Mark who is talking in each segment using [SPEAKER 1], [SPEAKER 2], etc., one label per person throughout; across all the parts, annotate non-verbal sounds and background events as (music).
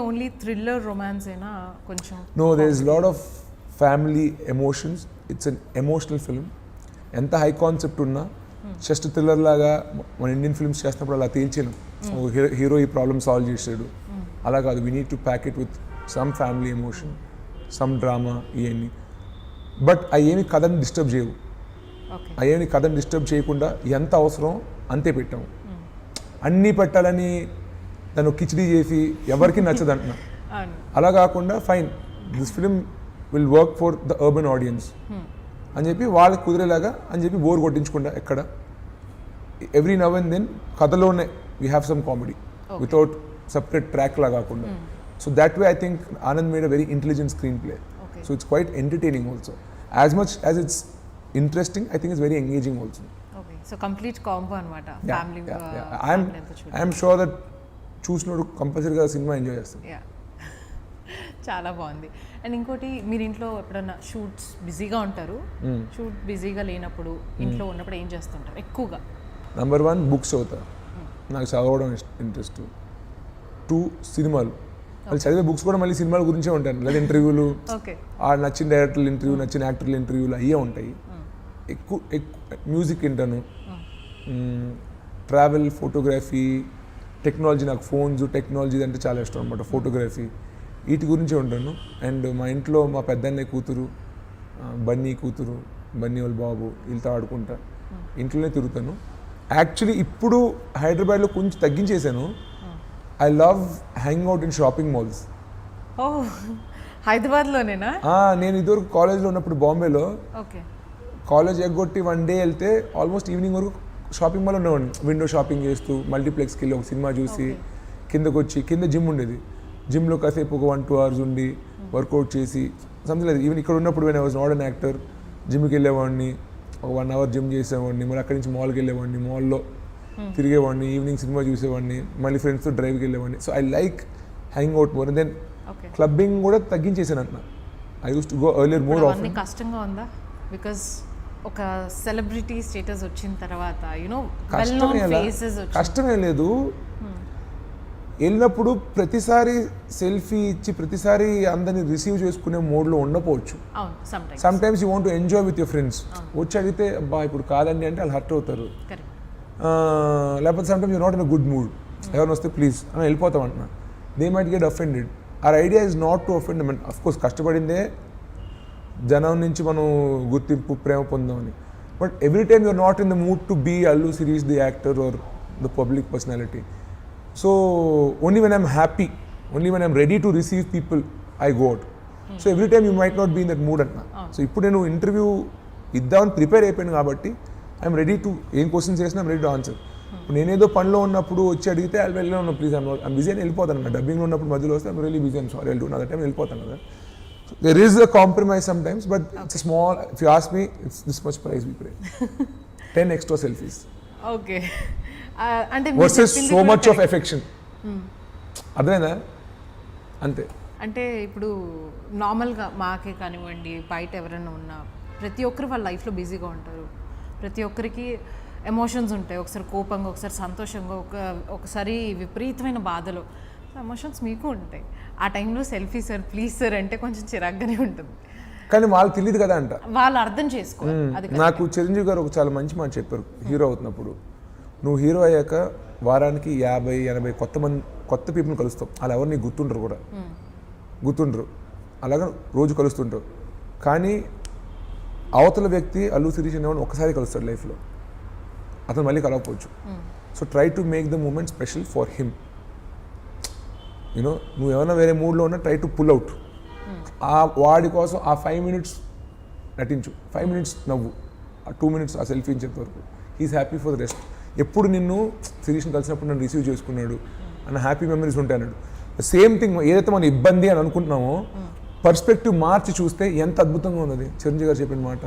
[SPEAKER 1] మూవీలో only thriller romance అయినా కొంచెం?
[SPEAKER 2] No there is lot of family emotions it's an emotional film ఎంత high concept ఉన్నా just thriller లాగా మన ఇండియన్ ఫిల్మ్స్ చేస్తున్నప్పుడు అలా తేల్చాను హీరో ఈ ప్రాబ్లమ్ సాల్వ్ చేసాడు అలా కాదు we need to pack it with some family emotion some drama ఇవన్నీ బట్ అవి ఏమి కథని డిస్టర్బ్ చేయవు. అయ్యేమి కథని డిస్టర్బ్ చేయకుండా ఎంత అవసరం అంతే పెట్టాము. అన్నీ పెట్టాలని దాన్ని కిచిడీ చేసి ఎవరికి నచ్చదు అంటున్నా (laughs) అలా కాకుండా fine this film will work for the urban audience. అని చెప్పి వాళ్ళకి కుదిరేలాగా అని చెప్పి బోర్ కొట్టించకుండా ఎక్కడ. Every now and then కథలోనే we have some comedy. Without separate track లా కాకుండా. So that way I think Anand made a very intelligent screenplay. So it's quite entertaining also. As much as it's interesting I think it's very engaging also.
[SPEAKER 1] So complete combo అనమాట family
[SPEAKER 2] I'm sure that చూసినోడు కంపల్సరీగా cinema enjoy చేస్తాను
[SPEAKER 1] చాలా బాగుంది. And ఇంకోటి మీరు ఇంట్లో ఎప్పుడన్నా షూట్స్ బిజీగా ఉంటారు? షూట్ బిజీగా లేనప్పుడు ఇంట్లో ఉన్నప్పుడు ఏం చేస్తుంటారు? ఎక్కువగా?
[SPEAKER 2] నెంబర్ వన్ బుక్స్ చదువుతా నాకు చదవడం ఇంట్రెస్ట్. టూ సినిమాలు. మళ్ళీ చదివే బుక్స్ కూడా మళ్ళీ సినిమాల గురించే ఉంటాను లేదా ఇంటర్వ్యూలు.
[SPEAKER 1] ఓకే.
[SPEAKER 2] ఆ నచ్చిన డైరెక్టర్ల ఇంటర్వ్యూ నచ్చిన యాక్టర్ల ఇంటర్వ్యూలు అయ్యే ఉంటాయి. ఎక్కువ ఎక్కువ మ్యూజిక్ వింటాను. ట్రావెల్ ఫోటోగ్రఫీ టెక్నాలజీ నాకు ఫోన్స్ టెక్నాలజీ అంటే చాలా ఇష్టం అనమాట ఫోటోగ్రఫీ. వీటి గురించే ఉంటాను. అండ్ మా ఇంట్లో మా పెద్దన్నయ్య కూతురు బన్నీ కూతురు బన్నీ వాళ్ళ బాబు వీళ్ళతో ఆడుకుంటా. ఇంట్లోనే తిరుగుతాను. యాక్చువల్లీ ఇప్పుడు హైదరాబాద్లో కొంచెం తగ్గించేశాను. I love hang out in shopping malls
[SPEAKER 1] హైదరాబాద్లోనేనా?
[SPEAKER 2] నేను ఇదివరకు కాలేజ్లో ఉన్నప్పుడు బాంబేలో
[SPEAKER 1] ఓకే.
[SPEAKER 2] కాలేజ్ ఎగ్గొట్టి వన్ డే వెళ్తే ఆల్మోస్ట్ ఈవినింగ్ వరకు షాపింగ్ మాల్ ఉండేవాడిని విండో షాపింగ్ చేస్తూ మల్టీప్లెక్స్కి వెళ్ళి ఒక సినిమా చూసి కిందకు వచ్చి కింద జిమ్ ఉండేది. జిమ్లో కాసేపు ఒక వన్ టూ అవర్స్ ఉండి వర్కౌట్ చేసి సంథింగ్ లేదు ఈవెన్ ఇక్కడ ఉన్నప్పుడు నేను వాజ్ నాట్ అన్ యాక్టర్ జిమ్కి వెళ్ళేవాడిని ఒక వన్ అవర్ జిమ్ చేసేవాడిని మళ్ళీ అక్కడి నుంచి మాల్కి వెళ్ళేవాడిని మాల్లో తిరిగేవాడిని ఈవినింగ్ సినిమా చూసేవాడిని మళ్ళీ ఫ్రెండ్స్తో డ్రైవ్కి వెళ్ళేవాడిని. So I like hang out more then clubbing కూడా తగ్గించేసాను అంటున్నా. I use to go earlier more of
[SPEAKER 1] కష్టంగా ఉందా? బికాస్ ఒక సెలబ్రిటీ స్టేటస్ వచ్చిన తర్వాత యునో
[SPEAKER 2] కష్టమే లేదు. వెళ్ళినప్పుడు ప్రతిసారి సెల్ఫీ ఇచ్చి ప్రతిసారి అందరిని రిసీవ్ చేసుకునే మోడ్లో ఉండకపోవచ్చు
[SPEAKER 1] sometimes
[SPEAKER 2] you want to enjoy with your friends వచ్చి అడిగితే అబ్బా ఇప్పుడు కాదండి అంటే వాళ్ళు హర్ట్ అవుతారు. లేకపోతే sometimes you not in good mood ఎవరిని వస్తే ప్లీజ్ అని వెళ్ళిపోతాం అంటున్నా. They might get offended or idea is not to offend of course కష్టపడిందే జనం నుంచి మనం గుర్తింపు ప్రేమ పొందామని. But every time you're not in the mood to be Allu Sirish the actor or the public personality so only when I'm happy only when I'm ready to receive people I got so every time you might not be in that mood అంటున్నా so ఇప్పుడు నేను interview ఇద్దామని prepare అయిపోయాను కాబట్టి I'm ready to ఏం questions చేసినా ready to answer నేనేదో పనిలో ఉన్నప్పుడు వచ్చి అడిగితే వాళ్ళు వెళ్ళి ప్లీజ్ ఐమ్ బిజీ అని వెళ్ళిపోతాను డబ్బింగ్లో ఉన్నప్పుడు మధ్యలో వస్తే I'm really busy I'm sorry do నా టైం వెళ్ళిపోతాను కదా. There is a compromise sometimes but it's small if you ask me it's this much price we pay ten extra selfies
[SPEAKER 1] okay అంటే
[SPEAKER 2] versus
[SPEAKER 1] చెప్పింది
[SPEAKER 2] సో మచ్ ఆఫ్. ఎఫెక్షన్ అర్థమైందా? అంతే.
[SPEAKER 1] అంటే ఇప్పుడు నార్మల్గా మాకే కానివ్వండి బయట ఎవరైనా ఉన్నా ప్రతి ఒక్కరు వాళ్ళ లైఫ్లో బిజీగా ఉంటారు. ప్రతి ఒక్కరికి ఎమోషన్స్ ఉంటాయి. ఒకసారి కోపంగా ఒకసారి సంతోషంగా ఒక ఒకసారి విపరీతమైన బాధలు. ఎమోషన్స్ మీకు ఉంటాయి. ఆ టైంలో సెల్ఫీ సార్ ప్లీజ్ సార్ అంటే కొంచెం చిరాగ్గానే ఉంటుంది.
[SPEAKER 2] కానీ వాళ్ళకి తెలియదు కదా అంట.
[SPEAKER 1] వాళ్ళు అర్థం అది
[SPEAKER 2] నాకు చిరంజీవి గారు ఒక చాలా మంచి మాట చెప్పారు హీరో అవుతున్నప్పుడు. నువ్వు హీరో అయ్యాక వారానికి యాభై ఎనభై కొత్త మంది కొత్త పీపుల్ని కలుస్తావు. అలా ఎవరు నీకు గుర్తుండరు కూడా. గుర్తుండరు. అలాగా రోజు కలుస్తుంటావు కానీ అవతల వ్యక్తి అల్లు శిరీష్ అనేవాడు ఒక్కసారి కలుస్తాడు లైఫ్లో. అతను మళ్ళీ కలవకపోవచ్చు. So try to make the moment special for him you know నువ్వు ఏమైనా వేరే మూడ్లో ఉన్నా ట్రై టు పుల్ అవుట్ ఆ వాడి కోసం ఆ ఫైవ్ మినిట్స్ నటించు. ఫైవ్ మినిట్స్ నవ్వు. ఆ టూ మినిట్స్ ఆ సెల్ఫీ ఇచ్చేంత వరకు. He's happy for the rest ఎప్పుడు నిన్ను శిరీష్ని కలిసినప్పుడు నన్ను రిసీవ్ చేసుకున్నాడు అన్న హ్యాపీ మెమరీస్ ఉంటాయి అన్నాడు. సేమ్ థింగ్ ఏదైతే మనం ఇబ్బంది అని అనుకుంటున్నామో పర్స్పెక్టివ్ మార్చి చూస్తే ఎంత అద్భుతంగా ఉన్నది. చిరంజీవి గారు చెప్పిన మాట.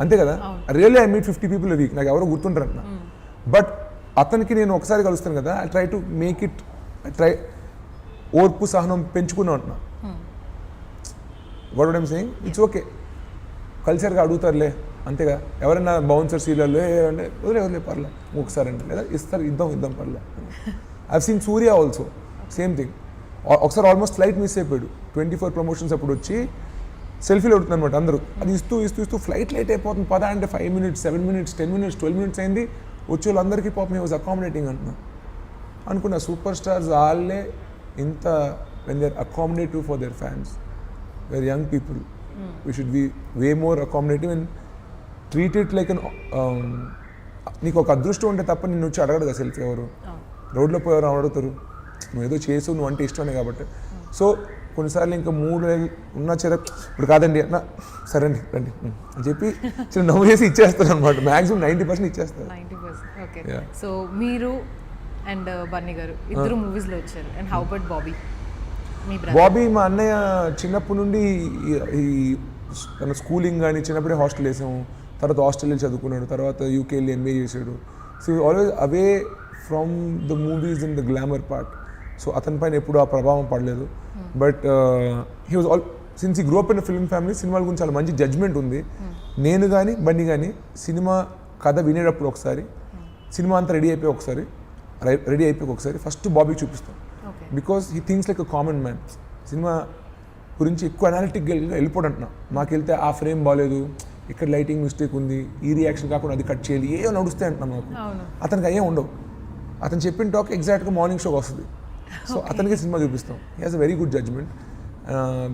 [SPEAKER 2] అంతే కదా? Really I meet fifty people week నాకు ఎవరో గుర్తుంటారు అంటున్నా బట్ అతనికి నేను ఒకసారి కలుస్తాను కదా I try to make it I try ఓర్పు సహనం పెంచుకుని అంటున్నా. What I'm saying it's okay కల్చర్గా అడుగుతారులే అంతేగా. ఎవరైనా బౌన్సర్ సీరియల్లో అంటే వదిలే వదిలే పర్లే. ఒకసారి అంటే లేదా ఇస్తారు ఇద్దాం ఇద్దాం పర్లే. I've seen Surya also same thing ఒకసారి ఆల్మోస్ట్ ఫ్లైట్ మిస్ అయిపోయాడు. ట్వంటీ ఫోర్ ప్రమోషన్స్ అప్పుడు వచ్చి సెల్ఫీలు అడుగుతుంది అనమాట అందరూ. అది ఇస్తూ ఇస్తూ ఇస్తూ ఫ్లైట్ లేట్ అయిపోతుంది. పద అంటే five minutes seven minutes ten minutes twelve minutes అయింది. వచ్చే వాళ్ళందరికీ పాపం వాజ్ అకామిడేటింగ్ అంటున్నా. అనుకున్న సూపర్ స్టార్స్ వాళ్ళే ఇంత when they accommodative for their fans where young people we should be way more accommodative and treat it like an నీకు ఒక అదృష్టం ఉంటే తప్ప నిన్ను వచ్చి అడగడు కదా సెల్ఫీ ఎవరు? రోడ్లో పోయేవారు అడుగుతారు? నువ్వు ఏదో చేసు నువ్వు అంటే ఇష్టమే కాబట్టి. సో కొన్నిసార్లు ఇంకా మూడు ఉన్న చెర ఇప్పుడు కాదండి అన్న సరే అండి రండి. ఉం, అని చెప్పి చిన్న నవ్వు చేసి ఇచ్చేస్తాను అనమాట మ్యాక్సిమం నైంటీ పర్సెంట్ ఇచ్చేస్తారు.
[SPEAKER 1] సో మీరు అండ్ బన్నీ గారు. ఇద్దరు మూవీస్లో వచ్చారు. And how but Bobby
[SPEAKER 2] Bobby మా అన్నయ్య చిన్నప్పటి నుండి ఈ- తన స్కూలింగ్ కానీ చిన్నప్పుడే హాస్టల్ వేసాము. తర్వాత ఆస్ట్రేలియా చదువుకున్నాడు. తర్వాత యూకే వెళ్ళి ఎంబీఏ చేశాడు. So always away from the movies in the glamour part so అతని పైన ఎప్పుడు ఆ ప్రభావం పడలేదు. But he was all since he grew up in film family సినిమాల గురించి చాలా మంచి జడ్జ్మెంట్ ఉంది. నేను కానీ బండి కానీ సినిమా కథ వినేటప్పుడు ఒకసారి సినిమా అంతా రెడీ అయిపోయి ఒకసారి రెడీ అయిపోయి ఒకసారి ఫస్ట్ బాబీకి చూపిస్తాం.
[SPEAKER 1] Okay.
[SPEAKER 2] Because he things like a common man cinema గురించి ఎక్కువ అనాలిటిక్గా వెళ్ళిపోడు అంటున్నా. మాకు వెళ్తే ఆ ఫ్రేమ్ బాగాలేదు ఇక్కడ లైటింగ్ మిస్టేక్ ఉంది ఈ రియాక్షన్ కాకుండా అది కట్ చేయాలి ఏమో నడుస్తాయి అంటున్నా మాకు అతనికి అయ్యే ఉండవు. అతను చెప్పిన టాక్ ఎగ్జాక్ట్గా మార్నింగ్ షోకి వస్తుంది. సో అతనికి సినిమా చూపిస్తాం. He has a very good judgement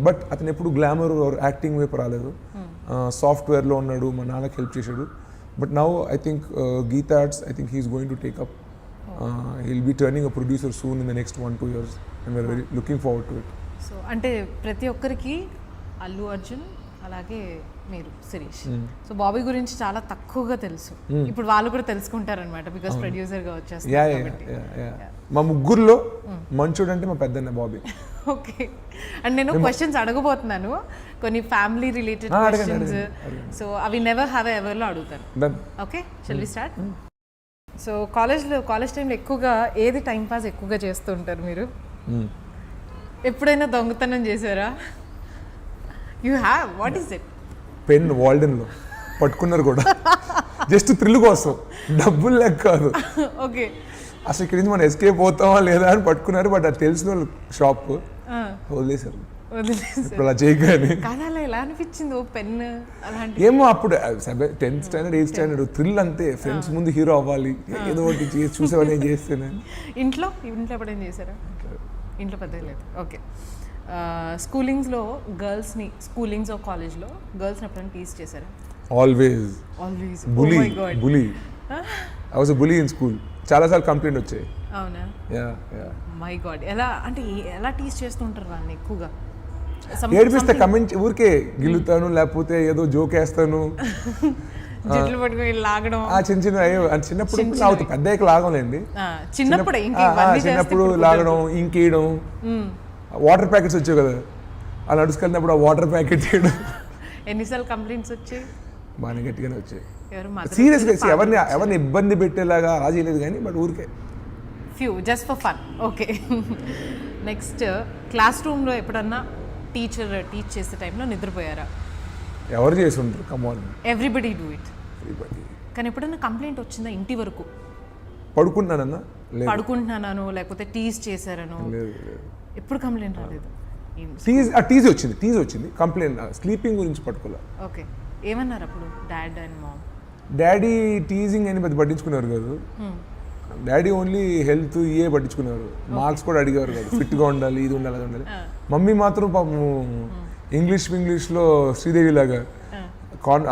[SPEAKER 2] but అతను ఎప్పుడు గ్లామర్ యాక్టింగ్ వైపు రాలేదు. సాఫ్ట్వేర్లో ఉన్నాడు మా నాన్నకి హెల్ప్ చేశాడు. But now I think Geetha Arts I think he's going to take up he'll be turning a producer soon in the next one two years and we are very looking forward to it
[SPEAKER 1] so అంటే ప్రతి ఒక్కరికి అల్లు అర్జున్ అలాగే మీరు Sirish. So Bobby గురించి చాలా తక్కువగా తెలుసు. ఇప్పుడు వాళ్ళు కూడా తెలుసుకుంటారనమాట బికాస్ ప్రొడ్యూసర్గా
[SPEAKER 2] యా
[SPEAKER 1] వచ్చేస్తారు
[SPEAKER 2] మా ముగ్గురులో మంచోడు అంటే మా పెద్దన్న బాబీ.
[SPEAKER 1] ఓకే అండ్ నేను క్వశ్చన్స్ అడగబోతున్నాను. కొన్ని ఫ్యామిలీ రిలేటెడ్ క్వశ్చన్స్ సో అవి నెవర్ హ్యావ్ ఎవర్లో అడుగుతాను.
[SPEAKER 2] Done
[SPEAKER 1] okay shall we start so కాలేజ్లో కాలేజ్ టైంలో ఎక్కువగా ఏది టైం పాస్ ఎక్కువగా చేస్తూ ఉంటారు మీరు? ఎప్పుడైనా దొంగతనం చేశారా? You have what is it
[SPEAKER 2] pen వాల్డెన్లో. పట్టుకున్నారు కూడా. జస్ట్ థ్రిల్ కోసం. డబ్బులు లెక్క కాదు.
[SPEAKER 1] ఓకే.
[SPEAKER 2] అసలు ఇక్కడి నుంచి మనం ఎస్కేప్ అవుతామా లేదా అని పట్టుకున్నారు బట్ అది తెలిసిన వాళ్ళు షాప్ వదిలేశారు. ఇప్పుడు అలా చేయగానే.
[SPEAKER 1] కానీ అలా ఎలా అనిపించింది? ఓ పెన్ అలాంటి
[SPEAKER 2] ఏమో అప్పుడు tenth standard eighth standard thrill అంతే. ఫ్రెండ్స్ ముందు హీరో అవ్వాలి. ఏదో ఒకటి చేసి చూసేవాడిని నేను చేస్తేనే.
[SPEAKER 1] ఇంట్లో? ఇంట్లో ఎప్పుడైనా చేశారా? ఇంట్లో పెద్దగా లేదు. ఓకే స్కూలింగ్స్లో గర్ల్స్ని స్కూలింగ్స్ ఆఫ్ కాలేజ్లో గర్ల్స్ని ఎప్పుడైనా టీస్ చేశారా?
[SPEAKER 2] Always
[SPEAKER 1] always
[SPEAKER 2] bully bully I was bully in school చాలాసార్లు కంప్లైంట్ వచ్చాయి.
[SPEAKER 1] అవునా?
[SPEAKER 2] యా యా
[SPEAKER 1] మై గాడ్ ఎలా అంటే ఏ- ఎలా టీస్ చేస్తుంటారు వాళ్ళని ఎక్కువగా?
[SPEAKER 2] ఏడిపిస్తే కమెంట్ ఊరికే గిల్లుతాను లేకపోతే ఏదో జోక్ వేస్తాను. (laughs)
[SPEAKER 1] జుట్లు పట్టుకొని లాగడం.
[SPEAKER 2] ఆ చిన్న చిన్న చిన్నప్పుడు లాగుతాం పెద్ద లాగంలేండి
[SPEAKER 1] చిన్నప్పుడే
[SPEAKER 2] చిన్నప్పుడు లాగడం ఇంకేయడం. వాటర్ ప్యాకెట్స్ వచ్చాయి కదా. అలా నడుచుకెళ్ళినప్పుడు ఆ వాటర్ ప్యాకెట్ చేయడం
[SPEAKER 1] ఎన్నిసార్లు కంప్లైంట్స్ వచ్చాయి?
[SPEAKER 2] బాగానే గట్టిగానే వచ్చాయి. సీరియస్గా ఎవరిని ఎవరిని ఇబ్బంది పెట్టేలాగా అలా చేయలేదు కానీ బట్ ఊరికే.
[SPEAKER 1] Few just for fun okay next class రూమ్లో ఎప్పుడన్నా టీచర్ టీచ్ చేసే టైంలో నిద్రపోయారా?
[SPEAKER 2] ఎవరు చేసి ఉంటారు? కమాన్
[SPEAKER 1] ఎవ్రీబడి డూ ఇట్ కానీ ఎప్పుడన్నా కంప్లైంట్ వచ్చిందా ఇంటి వరకు?
[SPEAKER 2] పడుకున్నానన్నా
[SPEAKER 1] పడుకుంటున్నాను లేకపోతే టీజ్ చేశారను? ఎప్పుడు కంప్లైంట్ రాలేదు?
[SPEAKER 2] టీజ్ ఆ టీజ్ వచ్చింది టీజ్ వచ్చింది. కంప్లైంట్ స్లీపింగ్ గురించి పట్టుకోలే.
[SPEAKER 1] ఓకే ఏమన్నారు అప్పుడు? Dad and mom
[SPEAKER 2] daddy teasing అని పెద్ద పట్టించుకున్నారు కాదు. డాడీ ఓన్లీ హెల్త్ ఇయే పట్టించుకున్నారు మార్క్స్ కూడా అడిగేవారు కాదు. (laughs) ఫిట్గా ఉండాలి ఇది ఉండాలి అది ఉండాలి. మమ్మీ మాత్రం పాపము ఇంగ్లీష్ ఇంగ్లీష్లో శ్రీదేవి లాగా కాన్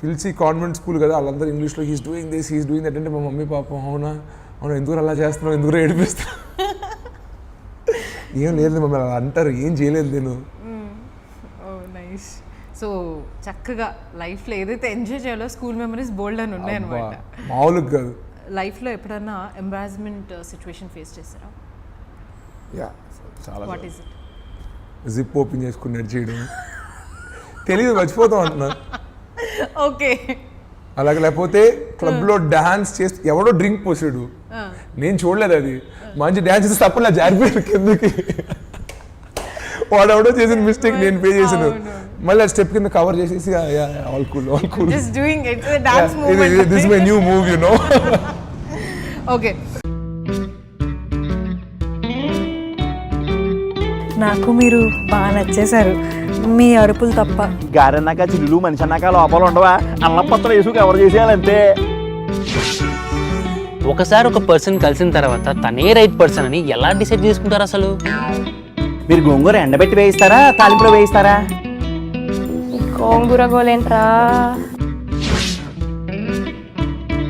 [SPEAKER 2] పిలిచి కాన్వెంట్ స్కూల్ కదా వాళ్ళందరూ ఇంగ్లీష్లో he's doing this he's doing that అంటే మా మమ్మీ పాపం అవునా? అవునా? ఎందుకు అలా చేస్తున్నావు? ఎందుకు ఏడిపిస్తున్నావు? (laughs) ఏం లేదు మమ్మీ అలా అంటారు. ఏం చేయలేదు నేను.
[SPEAKER 1] ఓ నైస్. సో చక్కగా లైఫ్లో ఏదైతే ఎంజాయ్ చేయాలో స్కూల్ మెమరీస్ బోల్డ్ అని ఉన్నాయి అనమాట
[SPEAKER 2] మామూలుగా కాదు.
[SPEAKER 1] లైఫ్లో ఎప్పుడన్నా ఎంబారాస్మెంట్ సిచ్యువేషన్ ఫేస్ చేస్తారా
[SPEAKER 2] యా చాలా
[SPEAKER 1] what is it
[SPEAKER 2] zip open చేసుకుని నడిచేయడం తెలియదు మర్చిపోతాం అంటున్నా.
[SPEAKER 1] ఓకే
[SPEAKER 2] అలాగే లేకపోతే క్లబ్లో డాన్స్ చేసి ఎవడో డ్రింక్ పోసాడు. నేను చూడలేదు అది. మంచి డాన్స్ చేసి తప్పలా జారిపోయారు కిందకి. వాడు ఎవడో చేసిన మిస్టేక్ నేను పే చేసాను మళ్ళీ ఆ స్టెప్ కింద కవర్ చేసేసి all cool all cool
[SPEAKER 1] just doing it's dance movement
[SPEAKER 2] this my new move you know
[SPEAKER 1] okay.
[SPEAKER 3] నాకు మీరు బాగా నచ్చేశారు. మీ అరుపులు తప్ప.
[SPEAKER 4] గారన్నాక చిల్లులు మనిషి అన్నాక లోపల ఉండవా? అల్లం పత్రం వేసుకు ఎవరు చేసేయాలంతే
[SPEAKER 5] ఒకసారి ఒక పర్సన్ కలిసిన తర్వాత తనే రైట్ పర్సన్ అని ఎలా డిసైడ్ చేసుకుంటారు అసలు?
[SPEAKER 4] మీరు గోంగూర ఎండబెట్టి వేయిస్తారా? తాలింపులో వేయిస్తారా?
[SPEAKER 6] గోంగూర గోలేంట్రా?